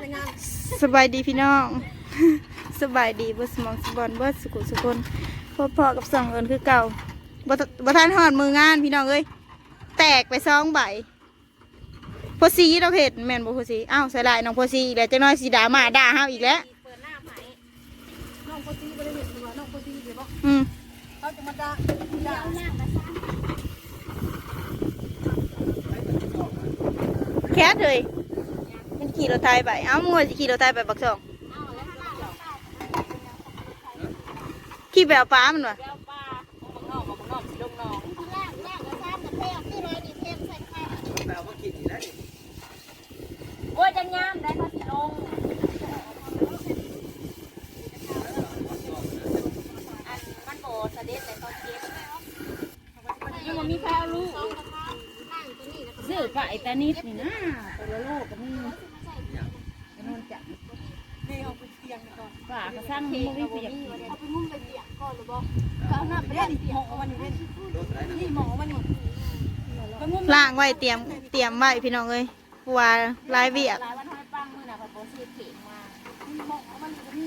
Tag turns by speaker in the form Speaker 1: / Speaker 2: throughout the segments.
Speaker 1: ในงาน
Speaker 2: สบายดีพี่น้อง สบายดีเบิดสมองสบอนเบิดสุขุสุคนพ่อพ่อกับสองเอินคือเก่าบ่ทบ่ทันหอดมืองานพี่น้องเอ้ยแตกไปสองใบโพสีเราเห็นแม่นบ่โพสีอ้าวใส่ลายน้องโพสีอีกแล้วจังน้อยสีดามาด่าเฮาอีกแล้ว
Speaker 1: เปิดหน้าใหม่น้องโคตีไม่ได้เห็นตัวน้องโคตีเดี๋ยวบอก
Speaker 2: อืม
Speaker 1: เขาจะมาด่าด่าหน้ามาซะ
Speaker 2: แคทเลยมัน ขี่รถไทยไปเอ้ามึงว่าสิขี่รถไทยไปบักสองขี่ไปเอาปลามันวะ
Speaker 1: แก้วปลาของบังนอกของบังนอกสีลงนองโอ้ยจะงามได้เขาสีลงอันมันโบสะเด็ดแต่เขาเก็บยังมันมีแพ้ลูกซื้อไปแต่นิดนี่นะตัวละโลกก็มีกระนอนจับนี่เอาไปเตียงก่อนฝากระสร้างมีมีเปียกเอาไปมุ่งไปเตียงก่อนหรือบ่ก็เอาหน้าไปเล่นหมอวันนี้เล่นนี่หมอวันนี้ไปมุ่ง
Speaker 2: ล่างไว้เตรียมเตรียมไว้พี่น้องเอ้ยว่าลายเวียก
Speaker 1: ลายวันห้อยปังมือน่ะขอโปรซีเก่งมาหมอมันนี้ก็มี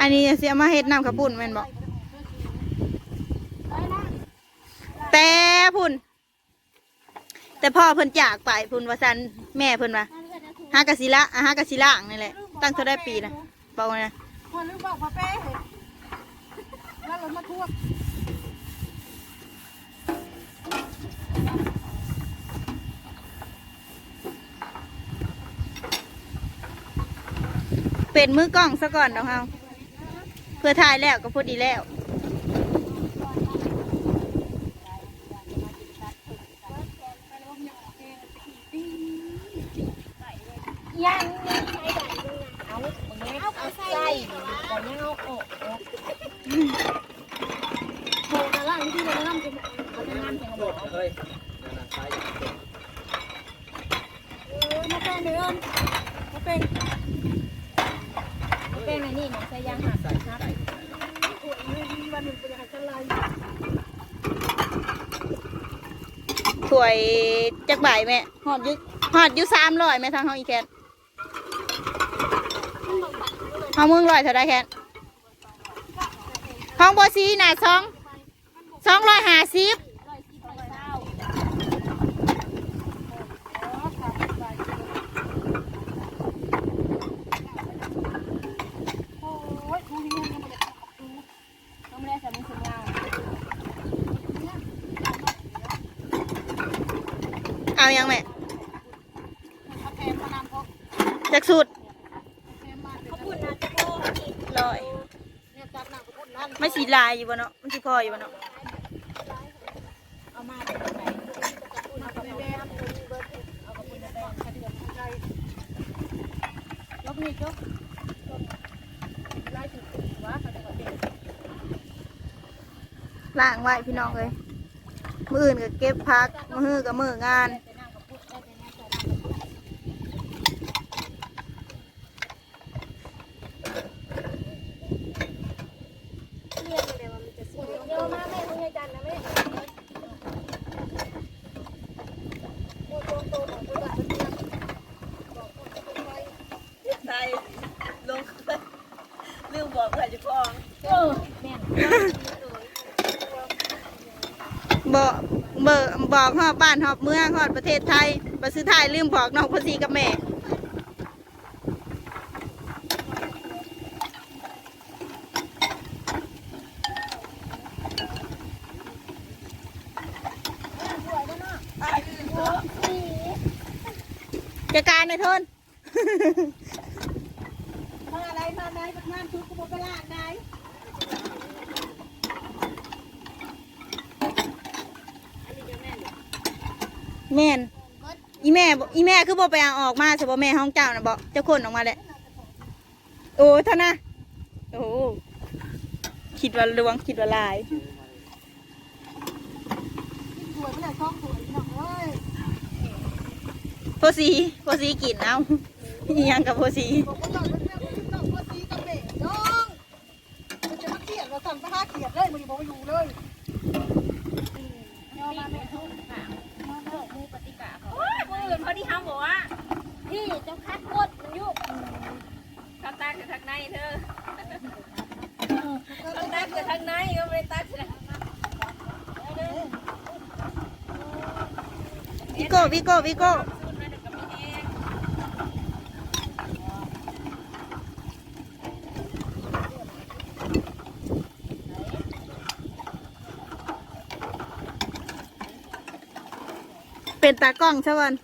Speaker 2: อันนี้เสียมาเฮ็ดน้ำข้าวปุ้นแม่นบอกแต่พุ่นแต่พ่อเพิ่นจากไปพุ่นว่าซันแม่เพิ่นว่า หากะสิละอะหากะสิล่างนี่แหละ ตั้งเท่าได้ปีนะบอกว่านะ
Speaker 1: พอลืมบอกพ่อแป้แล้วรามาทวด
Speaker 2: เป็นมือกล้องซะก่อนเนาะเฮาเพื่อถ่ายแล้วก็พอดีแล้ว
Speaker 1: ยังนี่ใช้ได้ยังเอาเงี้ยเอาใส่แต่ยังเอา ออกโบนะล่ะที่เราล่ำจะเอาจะงานแข่งบก
Speaker 3: เฮ้ย
Speaker 1: เออมาแป้งเดือนมาเป็นมาเป็นอะไรนี่หมอใส่ยางหักครับโอ้ยไม่ดีวันหนึ่งเป็นยังไงจะลาย
Speaker 2: ถวยจักบ่ายแม่หอดยุหอดยุสามร้อยแม่ทางเฮาอีแคทเฮามึงร้อยเท่าไรแคท ห้องบัวซีน่ะสองสองร้อยห้าสิบ
Speaker 1: ร้อายังไม่ได้ดูต้องไม่
Speaker 2: ลายอยู่บ่เนาะมันสีพออยู่บ่เนาะ
Speaker 1: เอามาเป็นไหนเอาไปแบงเอาไปแบงกระเดือกใจลบนี่ไล่ถึงวะเขาจะเด็ก
Speaker 2: ล้างไว้พี่น้องเลยมืออื่นก็เก็บพักมือกับมืองาน
Speaker 1: แต่นั่งกับพูดได้แต่นั่งใส่นั่งเรียกเลยว่ามันจะสวยเยอะมากแม่คุณยายจันนะแม่โอ้โหโตๆของคุณแบบนี้บอกคนไป
Speaker 4: ใช่ลงลืมบอกเพื่อนจะฟ้อง
Speaker 1: เออแม่น
Speaker 2: บอกเบอร์บอกฮอบบ้านฮอบเมืองฮอดประเทศไทยประซื้อไทยลืมบอกน้องพอสีกับแม่จะการในทน
Speaker 1: มาอะไรมาไหนจานชุดกุบกระลาดไหน
Speaker 2: แม่นอีแม่บ่อีแม่คือบ่ไปเอาออกมาสบ่แม่ห้องเจ้านะบอกเจ้าคนออกมาแหละโอ้เท่านะโอ้คิดว่าลวงคิดว่าลาย
Speaker 1: สวยไม่ได้ชอบสวยหน่อยเอ้ย
Speaker 2: โพสีโพสีกินเอาอิหยังกับโพสี
Speaker 1: บอกว่าต้องเป็นเรื่องที่ต้องว่าซีกับเบะน้องมันจะมาเกลียดเราสั่งไปห้าเกลียดเลยมันบอกว่าอยู่เลยเอามาแม่ทุ่งค่ะมาเถอะมูปฏิกาเขา
Speaker 4: มืออื่นเขาที่ห้ามบอกว่า
Speaker 1: พี่เจ้าคัดกดมันอยู่
Speaker 4: ข้าวตาคือทางในเธอข้าวตาคือทางในก็ไม่ตัดเลย
Speaker 2: วิโก้วิโก้วิโก้เป็นตากล้องใช่วัน
Speaker 4: เ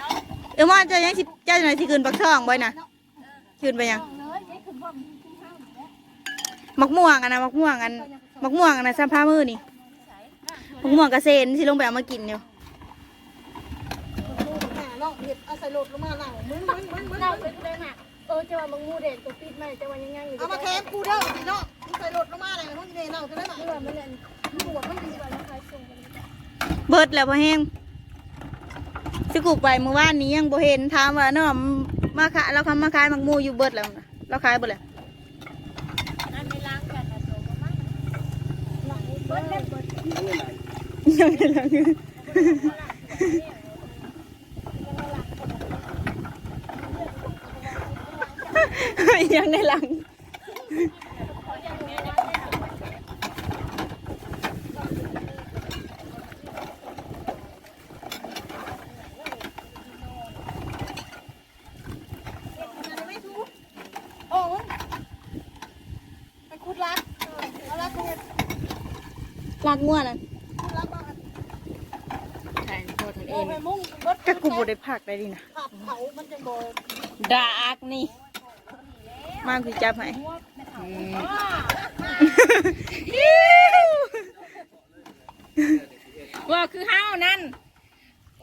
Speaker 4: นาะ
Speaker 2: เออมอนเจะยังสิเจ้าหน่อยสิคืนปักช่องบ่อยนะคืนไปยัง มักม่วงอันนะมักม่วงอันมักม่วงอันนะซ้ำผ้ามือนี่มักม่วงกระเซนที่ลงไปเอามากินอยู่
Speaker 3: เราเป็นเลยน่ะเออจะว่ามังมูเด่นตัวปิดไหมจะว่ายังยังอยู่เอามาแทมกูเด้อพี่เนาะมึงใส่รถลงมาเลยมึงเดนเอาจะได้ไหมเพื่อมันเนี่ยมันบวกมันดีกว่านะคะส่งกัน
Speaker 2: เบิดแล้วพอแห้งสิกูไปเมื่อวานนี้ยังบ่เห็นถามว่าเนาะมาขายเราคำมาขายมักมูอยู่เบิดแล้วนะเราขายเบิดแล้ว
Speaker 1: นั่นไม่ล้างกันนะโตก็มั้ง
Speaker 3: เบิร์ดเล่นเบิร์ด
Speaker 2: ยังได้หลังยังได้หลัง
Speaker 3: โอ้ไปคุดรักเอารักคุด
Speaker 2: ลักงัวนั่น
Speaker 3: คุดรักมา
Speaker 4: แทนโคตรเอ
Speaker 3: โอ้
Speaker 4: ง
Speaker 3: ไปมุ่งเบิร์ด
Speaker 2: ก็กูบ่ได้พักได้ดินะ
Speaker 3: ขับเผามันจะโดน
Speaker 4: ดากนี่
Speaker 2: มาคือจับให้
Speaker 4: ว่าคือเฮานั่น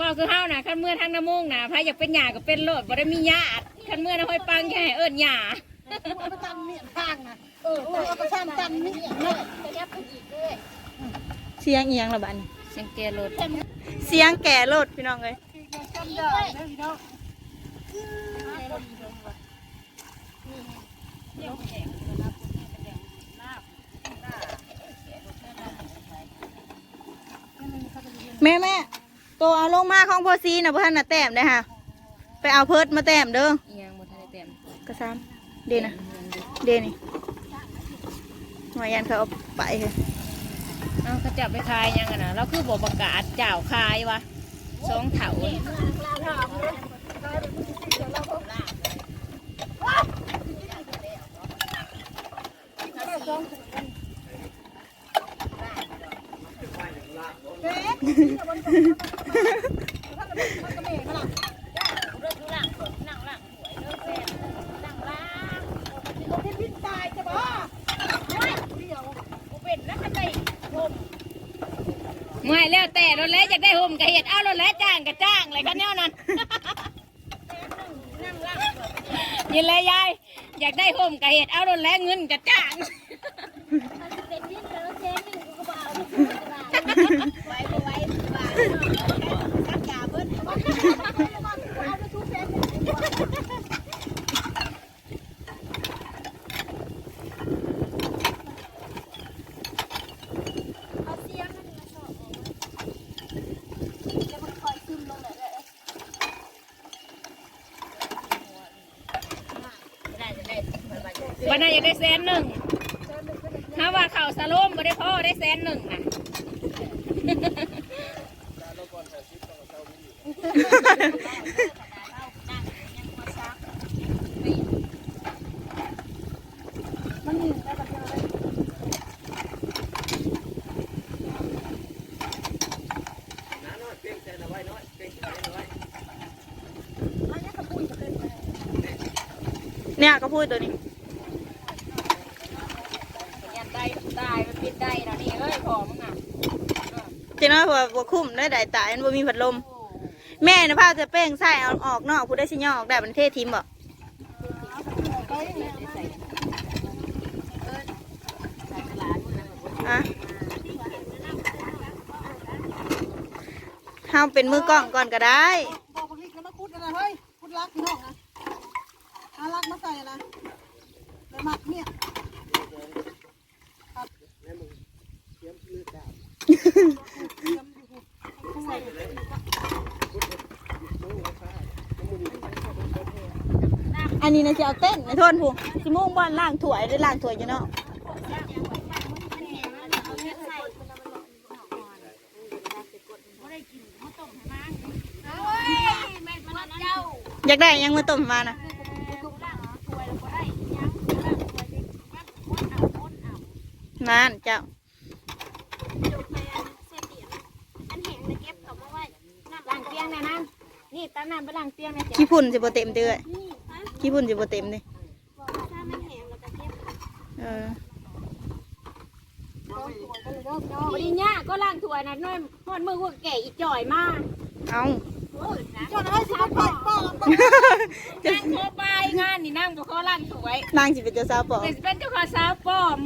Speaker 4: ว่าคือเฮาน่ะขันเมื่อทางน้ำมูกน่ะพระอยากเป็นหยาก็เป็นโลดบ่ได้มีญาติขันเมื่อน้ำห้อยปังแค่ให้เอิ้นหยา
Speaker 3: เอาไปตันเนี่ยข้างนะเออเอาไปซ้ำตันนี่เนี่ย
Speaker 1: จะยับไปอีกด้วย
Speaker 2: เสียงเอียงละบัดนี้
Speaker 4: เสียงเกลด
Speaker 2: เสียงแก่โลดพี่น้องเอ้ย
Speaker 3: จำได้นะพี่น้อง
Speaker 2: แม่แม่ตัวเอาลงมาของพ่อซีนะพ่อท่านน่ะแต้มได้อค่ะ ไปเอาเพิดมาแต้มเด้อ
Speaker 4: เอียงบ่ทันได้เต็ม
Speaker 2: กระซามเดนะเดนี่หมายันเขาเอาไปเถอะ
Speaker 4: เอาเขาจะไปขายยังกันะเราคือบ่ประกาศเจ้าขายวะสองเถานี่ ไม่แล้วแต่รถแล้วอยากได้ เห็ดเอารถแล้วจ้างกระจ้างเลยคันแนวนั้นยินเลยยายอยากได้ห่มกระเห็ดเอารถแล้วเงินกระจ้าง
Speaker 1: เป็นวิ่งแล้วเจ๊นึ่งกูเบา
Speaker 4: ไว้ไว้บ้าสักยาเบิ้ล
Speaker 1: เอาเสียงนั่นมาสอบออกมาจะมันคอยซึมลงเลยเลย
Speaker 4: วันนั้นอยากได้แสนหนึ่งถ้าว่าเข่าสโลมบ่ได้พ่อได้แสนหนึ่งนะ
Speaker 2: เนี่ยก็พูดตัวนี้
Speaker 4: ยันได้ได้มันปิด ได้แล้วนี่เอ้ยพอมึงอะ
Speaker 2: เจ้าน้อยพอบ่คุ้มได้ได้ตายมันบ่มีพัดลม แม่นะพาจะเป้งใส่เอาออกนอกผู้ได้สิย่อออกได้บันเทศทีมบ่อะเฮาเป็นมือกล้องก่อนก็ได้
Speaker 3: บอกพลิกแล้วมาคุดกันนะเฮ้ยคุดรักพี่น้องนะเอารักมาใส่นะเลยมัดเนี่ย
Speaker 2: นนี้นะจะเอาเต้นในโทนผู้สิมุ่งบอลล่างถวยหรือล่างถวยอยู่เนาะอยากได้ยังมาต้มมานะนั่นเจ้า
Speaker 4: ล้างเตียงเนี่ยนะนี่ตามน้ำไปล้างเตียงเนี่ย
Speaker 2: ขี้พุ่นสิบ่เต็มเด้อขี้พุ่นสิบ่เต็มเด้เออ
Speaker 4: วันนี้เนี่ยก็ล้างถ้วยนะน้อยพอดมือหัวแก่อีจ่อยมาก
Speaker 2: เอา
Speaker 3: จนให้สิบแปดป้า
Speaker 4: นั่งโทรไปงานนี่นั่งบ่เขาล้างถ้วย
Speaker 2: นางสิเป็นเจ้าสาวปอก
Speaker 4: เป็นเป็นเจ้าของสาวปลอม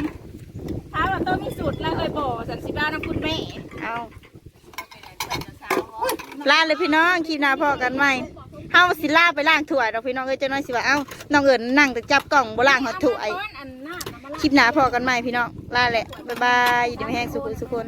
Speaker 4: ถามว่าต้องมีสูตรแล้วเคยบอกสันสิบ้าน้ำคุณแม่
Speaker 2: เอาลาเลยพี่น้องคลิปหน้าพอกันใหม่ เฮาสิลาไปล้างถ้วยเราพี่น้องเอ้ยเจ้าน้อยสิว่าเอ้าน้องเอิญนั่งแต่จับกล่องบ่ล้างหอดถ้วยคลิปหน้าพอกันใหม่พี่น้องลาแหละบ๊ายบายอยู่ดีไม่แห้งสุขสุขคน